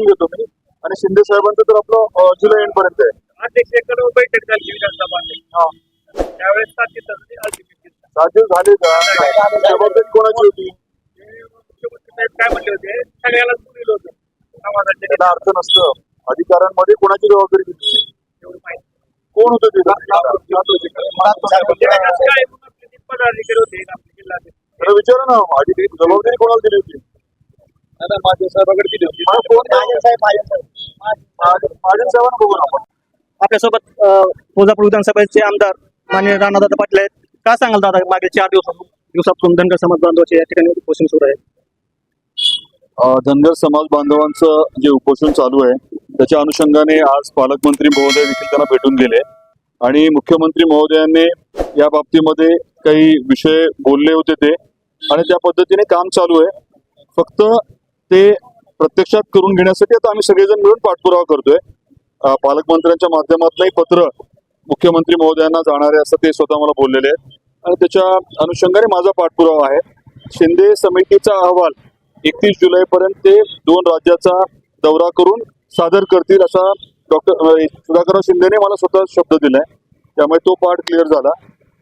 बोलून घेतो मी. आणि शिंदे साहेबांचं तर आपलं जुलै एंड पर्यंत आहे बैठक झाली. त्यावेळेस साध्य झाले का? जबाबदारी कोणाची होती? काय म्हणले होते? सगळ्यालाच बोललं होतं. त्याला अर्थ नसतं. अधिकाऱ्यांमध्ये कोणाची जबाबदारी माहिती कोण होतं ती? जबाबदारी कोणाला दिली होती? माझ्या साहेबांकडे दिली होती. माझ्या साहेबांना बघू ना आपण. आपल्यासोबत तुळजापूर विधानसभेचे आमदार माननीय राणादादा पाटील आहेत. काय सांगाल दादा मागील चार दिवसापासून दिवसापासून धनगर समाज बांधवाचे या ठिकाणी उपोषण सुरू आहे? धनगर समाज बांधवांचं जे उपोषण चालू आहे त्याच्या अनुषंगाने आज पालकमंत्री महोदय देखील त्यांना भेटून गेले. आणि मुख्यमंत्री महोदयांनी या बाबतीमध्ये काही विषय बोलले होते ते. आणि त्या पद्धतीने काम चालू आहे. फक्त ते प्रत्यक्षात करून घेण्यासाठी आता आम्ही सगळेजण मिळून पाठपुरावा करतोय. पालकमंत्र्यांच्या माध्यमातलंही पत्र मुख्यमंत्री महोदयांना जाणारे असं ते स्वतः मला बोललेले आहेत. आणि त्याच्या अनुषंगाने माझा पाठपुरावा आहे. शिंदे समितीचा अहवाल एकतीस जुलै पर्यंत ते दोन राज्याचा दौरा करून सादर करतील असा डॉक्टर सुधाकरराव शिंदेने मला स्वतः शब्द दिलाय. त्यामुळे तो पाठ क्लिअर झाला.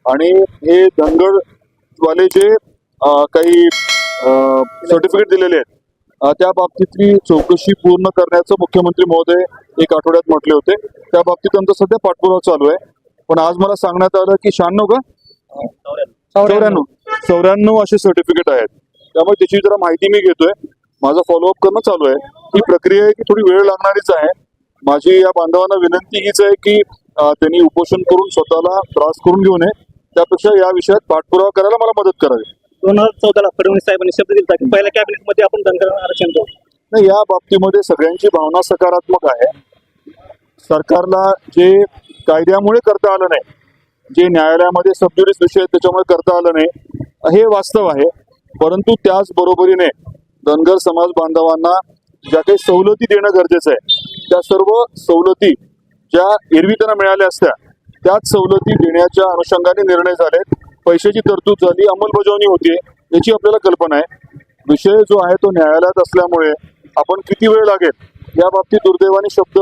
आणि हे धनगडवाले जे काही सर्टिफिकेट दिलेले आहेत त्या बाबतीतली चौकशी पूर्ण करण्याचं मुख्यमंत्री महोदय एक आठवड्यात म्हटले होते. त्या बाबतीत आमचा सध्या पाठपुरावा चालू आहे. पण आज मला सांगण्यात आलं की शहाण्णव का? चौऱ्याण्णव. चौऱ्याण्णव असे सर्टिफिकेट आहेत. त्यामुळे त्याची जरा माहिती मी घेतोय. माझा फॉलोअप करणं चालू आहे. ही प्रक्रिया आहे की थोडी वेळ लागणारीच आहे. माझी या बांधवांना विनंती हीच आहे की त्यांनी उपोषण करून स्वतःला त्रास करून घेऊ नये. त्यापेक्षा या विषयात पाठपुरावा करायला मला मदत करावी. दोन हजार चौदाला फडणवीस साहेबांनी शब्द दिला की पहिल्या कॅबिनेटमध्ये आपण धनगर आरक्षण देऊ. नाही या बाबतीमध्ये सगळ्यांची भावना सकारात्मक आहे. सरकारला जे कायद्यामुळे करता आलं नाही जे न्यायालयामध्ये सबज्युरिस विषय त्याच्यामुळे करता आलं नाही हे वास्तव आहे. परंतु त्याच बरोबरीने धनगर समाज बांधवांना ज्या काही सवलती देणं गरजेचं आहे त्या सर्व सवलती ज्या एरवी त्यांना मिळाल्या असत्या त्याच सवलती देण्याच्या अनुषंगाने निर्णय झालेत. पैशाची तरतूद झाली अंमलबजावणी होती याची आपल्याला कल्पना आहे. विषय जो आहे तो न्यायालयात असल्यामुळे आपण किती वेळ लागेल या बाबतीत दुर्दैवाने शब्द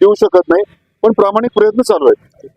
देऊ शकत नाही पण प्रामाणिक प्रयत्न चालू आहेत.